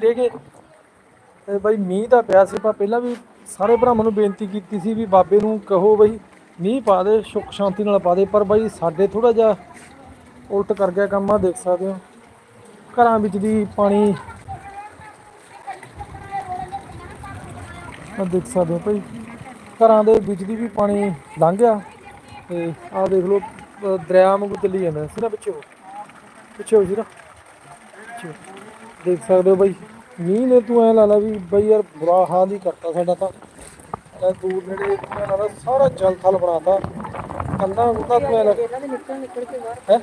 ਰਹਿ ਗਏ ਬਾਈ ਮੀਂਹ ਤਾਂ ਪਿਆ ਸੀ ਆਪਾਂ ਪਹਿਲਾਂ ਵੀ ਸਾਰੇ ਭਰਾਵਾਂ ਨੂੰ ਬੇਨਤੀ ਕੀਤੀ ਸੀ ਵੀ ਬਾਬੇ ਨੂੰ ਕਹੋ ਬਈ, ਮੀਂਹ ਪਾ ਦੇ, ਸੁੱਖ ਸ਼ਾਂਤੀ ਨਾਲ ਪਾ ਦੇ, ਪਰ ਬਾਈ ਸਾਡੇ ਥੋੜਾ ਜਿਹਾ ਉਲਟ ਕਰ ਗਿਆ ਕੰਮ ਆ ਦੇਖ ਸਕਦੇ ਹੋ। ਘਰਾਂ ਵਿੱਚ ਦੀ ਪਾਣੀ ਆ ਦੇਖ ਸਕਦੇ ਹੋ ਭਾਈ, ਘਰਾਂ ਦੇ ਵਿੱਚ ਦੀ ਵੀ ਪਾਣੀ ਲੰਘ ਗਿਆ ਤੇ ਆਹ ਦੇਖ ਲਓ ਦਰਿਆ ਵਾਂਗੂ ਚੱਲੀ ਜਾਂਦਾ ਸਿਰਾ ਪਿੱਛੇ ਹੋ ਪਿੱਛੇ ਹੋ ਸਿਰਾ ਪਿੱਛੇ ਹੋ। ਦੇਖ ਸਕਦੇ ਹੋ ਬਾਈ, ਮੀਂਹ ਨੇ ਤੂੰ ਐ ਲਾ ਲਾ ਵੀ ਬਈ ਯਾਰ ਬੁਰਾ ਹਾਲ ਹੀ ਕਰਤਾ ਸਾਡਾ ਤਾਂ। ਐ ਦੂਰ ਨੇੜੇ ਤੂੰ ਐਂ ਲਾ ਲਾ ਸਾਰਾ ਜਲ ਥਲ ਬਣਾਤਾ। ਕੰਦਾ ਉਹਦਾ ਤੂੰ ਐ ਲਾ। ਹੈ?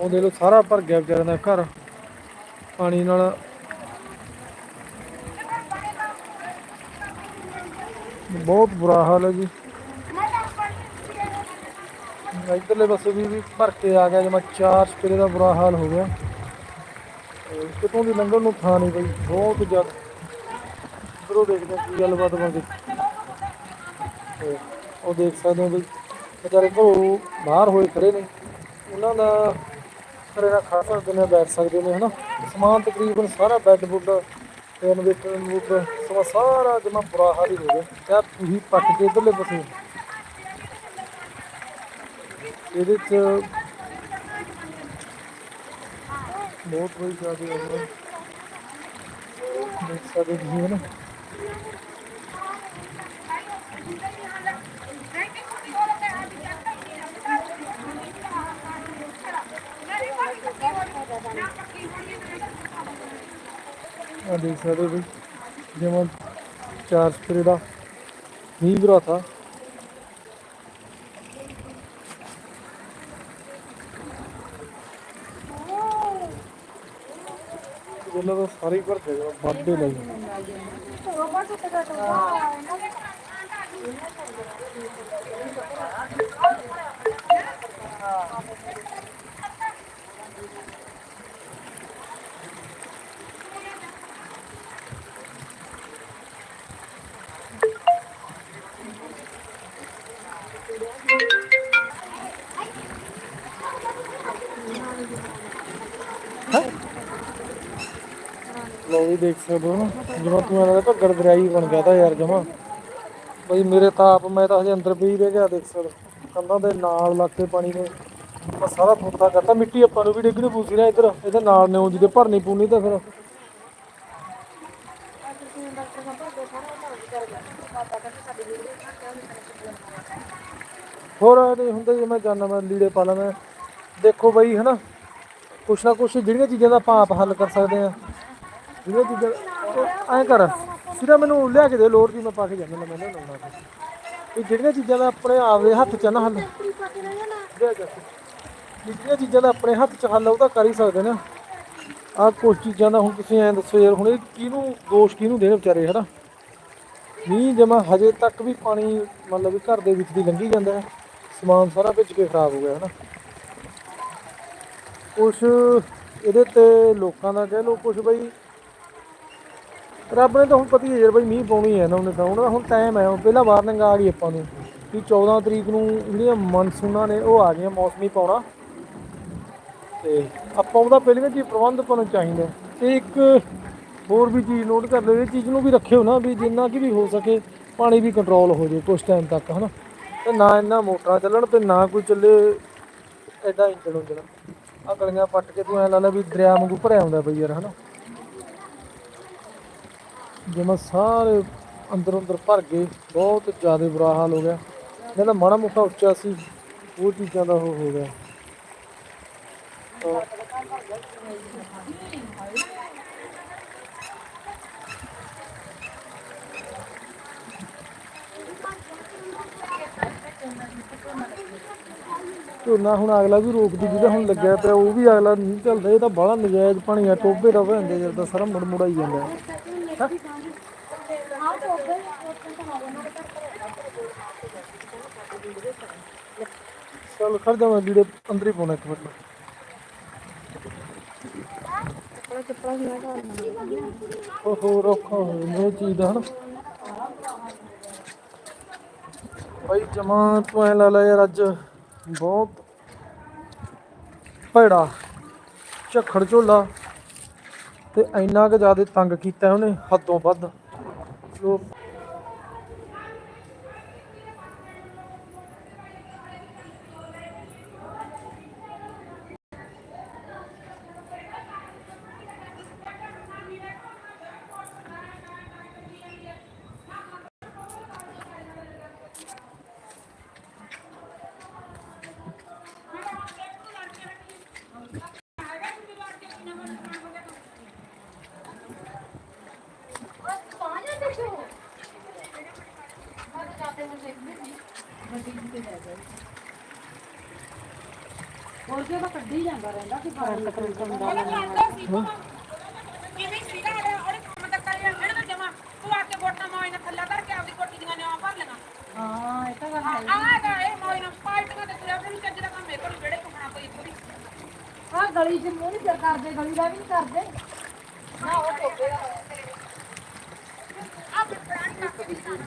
ਉਹ ਦੇਖ ਲਓ, ਸਾਰਾ ਭਰ ਗਿਆ ਵਿਚਾਰਿਆਂ ਦਾ ਘਰ। ਪਾਣੀ ਨਾਲ ਬਹੁਤ ਬੁਰਾ ਹਾਲ ਹੈ ਜੀ। ਇਧਰਲੇ ਪਾਸੇ ਵੀ ਭਰ ਕੇ ਆ ਗਿਆ, ਜਮਾ ਚਾਰ ਸਪੇਰੇ ਦਾ ਬੁਰਾ ਹਾਲ ਹੋ ਗਿਆ। ਕਿਤੋਂ ਦੀ ਲੰਘਣ ਨੂੰ ਥਾਂ ਨਹੀਂ ਬਈ, ਬਹੁਤ ਜ਼ਿਆਦਾ। ਇਧਰੋਂ ਦੇਖਦੇ ਹਾਂ ਕੀ ਗੱਲਬਾਤ ਬਣਦੀ। ਤੇ ਉਹ ਦੇਖ ਸਕਦੇ ਹੋ ਬਈ, ਵਿਚਾਰੇ ਘਰੋਂ ਬਾਹਰ ਹੋਏ ਖੜੇ ਨੇ। ਉਹਨਾਂ ਦਾ ਘਰੇ ਨਾਲ ਖਾ ਸਕਦੇ ਨੇ, ਬੈਠ ਸਕਦੇ ਨੇ, ਹਨਾ। ਸਮਾਨ ਤਕਰੀਬਨ ਸਾਰਾ ਬੈੱਡ ਬੁੱਡ ਤੇ ਇਨਵੇਟਰ ਇਨਵੂਟਰ ਸਮਾਂ ਸਾਰਾ ਜਮਾ ਬੁਰਾ ਹਾਲ ਹੀ ਹੋ ਗਿਆ। ਯਾਰ ਤੁਸੀਂ ਪੱਟ ਕੇ ਇਧਰਲੇ ਪਾਸੇ। ਇਹਦੇ ਚ ਬਹੁਤ ਬੜੀ ਜ਼ਿਆਦਾ ਹੋ ਗਿਆ ਦੇਖ ਸਕਦੇ ਹੋ ਤੁਸੀਂ ਹਨਾ ਆ ਦੇਖ ਸਕਦੇ ਹੋ ਬਈ ਜਿਵੇਂ ਚਾਰ ਸਪਰੇ ਦਾ ਮੀਂਹ ਬਰਾ ਥਾ ਦਾ ਸਾਰੇ ਭਰ ਜਾਏਗਾ ਵਾਧੇ ਲਈ ਲੋ ਵੀ ਦੇਖ ਸਕਦੇ ਹੋ ਜਿਵੇਂ ਤੂੰ ਇਹਨਾਂ ਦਾ ਘੱਗਰ ਦਰਿਆਈ ਬਣ ਗਿਆ ਤਾਂ ਯਾਰ ਜਮਾ। ਬਈ ਮੇਰੇ ਤਾਂ ਆਪ, ਮੈਂ ਤਾਂ ਹਜੇ ਅੰਦਰ ਪਈ ਰਹਿ ਗਿਆ, ਦੇਖ ਸਕਦੇ ਕੰਧਾਂ ਦੇ ਨਾਲ ਲੱਗ ਕੇ ਪਾਣੀ ਨੇ। ਆਹ ਸਾਰਾ ਫੁੱਟਾ ਕਰਤਾ। ਮਿੱਟੀ ਆਪਾਂ ਨੂੰ ਵੀ ਡਿੱਗਣੀ ਪੂਸੀ ਨਾ ਇੱਧਰ। ਇਹਦੇ ਨਾਲ ਨੇ ਜਿਹਦੇ ਭਰਨੀ ਪੂਣੀ ਤਾਂ ਫਿਰ। ਹੋਰ ਨਹੀਂ ਹੁੰਦਾ ਜੇ ਮੈਂ ਜਾਣਾ ਮੈਂ ਲੀੜੇ ਪਾ ਲਾਂ ਮੈਂ ਦੇਖੋ ਬਈ, ਹਨਾ। ਕੁਛ ਨਾ ਕੁਛ ਜਿਹੜੀਆਂ ਚੀਜ਼ਾਂ ਦਾ ਆਪਾਂ ਆਪ ਹੱਲ ਕਰ ਸਕਦੇ ਆ ਜਿਹੜੀਆਂ ਚੀਜ਼ਾਂ ਐਂ ਕਰ। ਸਿਰਾ ਮੈਨੂੰ ਲਿਆ ਕੇ ਦੇ, ਲੋੜ ਦੀ ਮੈਂ ਪਾ ਕੇ ਜਾਣਾ ਮੈਂ ਨਹੀਂ ਲਾਉਣਾ ਇਹ ਜਿਹੜੀਆਂ ਚੀਜ਼ਾਂ ਦਾ ਆਪਣੇ ਆਪ ਦੇ ਹੱਥ 'ਚ ਆ ਨਾ ਹੱਲ ਜਿਹੜੀਆਂ ਚੀਜ਼ਾਂ ਦਾ ਆਪਣੇ ਹੱਥ 'ਚ ਹੱਲ ਉਹ ਤਾਂ ਕਰ ਹੀ ਸਕਦੇ ਨਾ। ਆਹ ਕੁਛ ਚੀਜ਼ਾਂ ਦਾ ਹੁਣ ਤੁਸੀਂ ਐਂ ਦੱਸੋ ਯਾਰ, ਹੁਣ ਇਹ ਕਿਹਨੂੰ ਦੋਸ਼ ਕਿਹਨੂੰ ਦੇਣ ਵਿਚਾਰੇ, ਹਨਾ? ਮੀਂਹ ਜਮਾ ਹਜੇ ਤੱਕ ਵੀ ਪਾਣੀ ਮਤਲਬ ਘਰ ਦੇ ਵਿੱਚ ਦੀ ਲੰਘੀ ਜਾਂਦਾ ਹੈ। ਸਮਾਨ ਸਾਰਾ ਵਿੱਚ ਕੇ ਖਰਾਬ ਹੋ ਗਿਆ, ਹਨਾ? ਕੁਛ ਇਹਦੇ ਤੇ ਲੋਕਾਂ ਦਾ ਕਹਿ ਲਓ ਕੁਛ ਬਈ ਰੱਬ ਨੇ ਤਾਂ ਹੁਣ ਪਤੀ ਹੈ ਯਾਰ ਬਈ ਮੀਂਹ ਪਾਉਣੀ ਹੈ ਨਾ ਉਹਨੇ ਤਾਂ। ਉਹਨਾਂ ਦਾ ਹੁਣ ਟਾਈਮ ਹੈ, ਹੁਣ ਪਹਿਲਾਂ ਵਾਰਨਿੰਗ ਆ ਗਈ ਆਪਾਂ ਨੂੰ ਕਿ 14 ਤਰੀਕ ਨੂੰ ਜਿਹੜੀਆਂ ਮਨਸੂਨਾਂ ਨੇ, ਉਹ ਆ ਗਈਆਂ ਮੌਸਮੀ ਪਾਉਣਾ। ਤੇ ਆਪਾਂ ਉਹਦਾ ਪਹਿਲਾਂ ਜੀ ਪ੍ਰਬੰਧ ਆਪਾਂ ਚਾਹੀਦਾ ਤੇ ਇੱਕ ਹੋਰ ਵੀ ਚੀਜ਼ ਨੋਟ ਕਰ ਲਓ ਇਹ ਚੀਜ਼ ਨੂੰ ਵੀ ਰੱਖਿਓ ਨਾ ਵੀ ਜਿੰਨਾ ਕਿ ਵੀ ਹੋ ਸਕੇ ਪਾਣੀ ਵੀ ਕੰਟਰੋਲ ਹੋ ਜੇ ਕੁਝ ਟਾਈਮ ਤੱਕ, ਹਨਾ। ਤੇ ਨਾ ਇੰਨਾ ਮੋਟਰਾਂ ਚੱਲਣ ਤੇ ਨਾ ਕੋਈ ਚੱਲੇ ਐਡਾ ਇੰਜਣ ਉਂਜਣ ਆ ਗਲੀਆਂ ਪੱਟ ਕੇ ਤੂੰ ਐ ਲਾ ਲੈ ਵੀ ਦਰਿਆ ਵਾਂਗੂ ਭਰਿਆ ਹੁੰਦਾ ਬਈ ਯਾਰ, ਹਨਾ। ਜਿਵੇਂ ਸਾਰੇ ਅੰਦਰ ਅੰਦਰ ਭਰ ਗਏ, ਬਹੁਤ ਜ਼ਿਆਦਾ ਬੁਰਾ ਹਾਲ ਹੋ ਗਿਆ। ਜਿਹੜਾ ਮਾੜਾ ਮੋਟਾ ਉੱਚਾ ਸੀ ਉਹ ਚੀਜ਼ਾਂ ਦਾ ਉਹ ਹੋ ਗਿਆ। ਝੋਨਾ ਹੁਣ ਅਗਲਾ ਵੀ ਰੋਕਦੀ, ਜਿਹਦਾ ਹੁਣ ਲੱਗਿਆ ਪਿਆ, ਉਹ ਵੀ ਅਗਲਾ ਨਹੀਂ ਚੱਲਦਾ, ਇਹ ਤਾਂ ਬਾਹਲਾ ਨਜਾਇਜ਼ ਪਾਣੀ ਆ ਟੋਭੇ ਦਾ ਵਹਿੰਦੇ ਜਦ ਤਾਂ ਸਾਰਾ ਮੁੜ ਮੁੜਾਈ ਜਾਂਦਾ। ਹੈਂ? ਚੱਲ ਖੜ ਜਾ ਮੈਂ ਵੀਡੀਓ ਅੰਦਰ ਹੀ ਪਾਉਣਾ ਇੱਕ ਮਿੰਟ। ਚੱਪਲਾਂ ਚੱਪਲਾਂ ਮੈਂ ਘਾਲਣਾ ਉਹ ਰੋਖਾ ਹੋ ਜਾਂਦਾ ਚੀਜ਼ ਦਾ ਹਨਾ। ਭਾਈ ਜਮਾ ਤੂੰ ਐ ਲਾ ਲੈ ਯਾਰ ਅੱਜ ਬਹੁਤ ਭੈੜਾ, ਝੱਖੜ ਝੋਲਾ। ਤੇ ਇੰਨਾ ਕੁ ਜ਼ਿਆਦਾ ਤੰਗ ਕੀਤਾ ਉਹਨੇ ਹੱਦੋਂ ਵੱਧ। ਲੋਕ ਹੋਰ ਕੀ ਤਾਂ ਕੱਢੀ ਜਾਂਦਾ ਰਹਿੰਦਾ ਕਿ ਫ਼ਰਕ ਹੁੰਦਾ ਕਿਵੇਂ ਸੀਗਾ ਉਹਦੇ ਉਹਦੇ ਕੰਮ ਤਾਂ ਕਰਿਆ ਇਹਨੇ ਤਾਂ ਜਮਾ ਤੂੰ ਆ ਕੇ ਵੋਟਾਂ ਮੋਇ ਨਾਲ ਥੱਲਾ ਧਰ ਕੇ ਆਪਦੀ ਕੋਠੀ ਦੀਆਂ ਨਿਆਂ ਭਰ ਲਗਾ ਹਾਂ ਇਹ ਤਾਂ ਗੱਲ ਹੈ ਆਹ ਦਾ ਇਹ ਮੋਇ ਨਾਲ ਪਾਰਟੀਆਂ ਤੇ ਤੁਰਿਆ ਵੀ ਚੱਜ ਦਾ ਕੰਮ ਇਹ ਕੋਲ ਜਿਹੜੇ ਘੁੰਮਣਾ ਕੋਈ ਇੱਥੋਂ ਦੀ। ਆ ਗਲੀ 'ਚ ਮੂੰਹ ਨਹੀਂ ਕਰਦੇ ਗਲੀ ਦਾ ਵੀ ਨਹੀਂ ਕਰਦੇ। ਫਿਰ ਪੁਰਾਣੀ ਕਾਕੇ ਦੀ ਜਾਨ